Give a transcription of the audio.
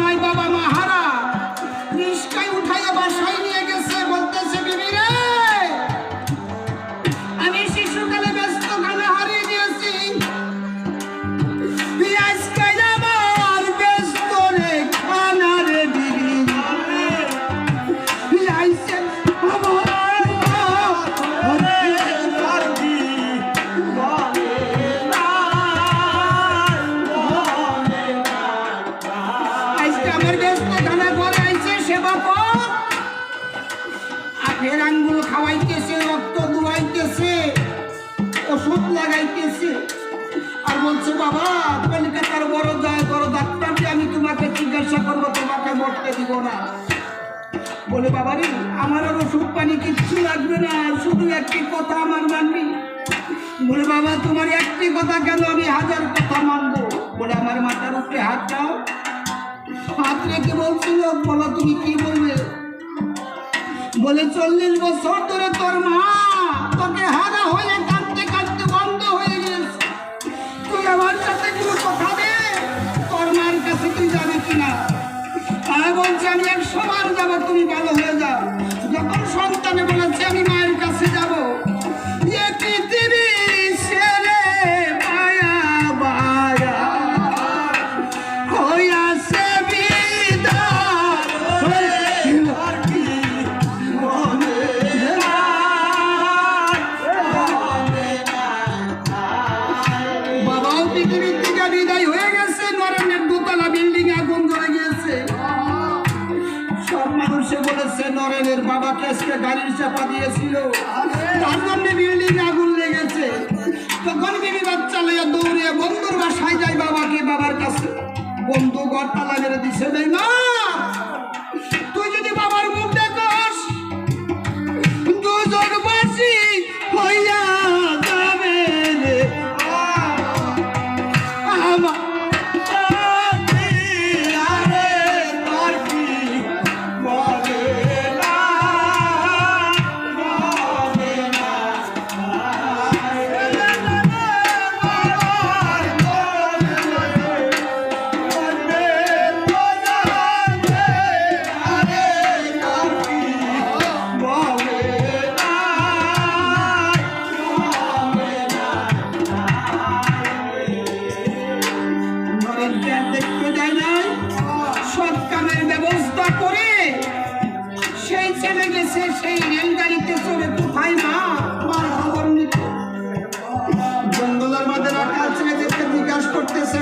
বাবা আখের আঙ্গুল খাওয়াইতেছে, রক্ত দুয়াইতেছে ওষুধ লাগাইতেছে। আর বলছে, বাবা, কলকাতার বড় জয় বড় ডাক্তারকে আমি তোমাকে জিজ্ঞাসা করব, তোমাকে মরতে দিব না। বলে, বাবা রে, আমার আর ওষুধ পানি কিচ্ছু লাগবে না, শুধু একটি কথা আমার মানবি। বলে, বাবা, তোমার একটি কথা কেন আমি হাজার কথা মানবো? বলে, আমার মাথার উপরে হাত দাও। হাত রেখে বলছিল, বলো তুমি কি বলবে? বলে চল্লিশ বছর ধরে তোর মা তোকে মানুষে নরেনের বাবা কেসকে গাড়ির চাপা দিয়েছিল। তার জন্য বিল্ডিং আগুন লেগেছে। তখন বিবি বাচ্চা লইয়া দৌড়িয়ে বন্ধুর বাসায় যায় বাবাকে বাবার কাছে। বন্ধু ঘর সেই ছেলে গেছে, সেই রেলগাড়িতে চড়ে কোথায় না আমার খবর মধ্যে রাখা ছেলেদেরকে জিজ্ঞাসা করতেছে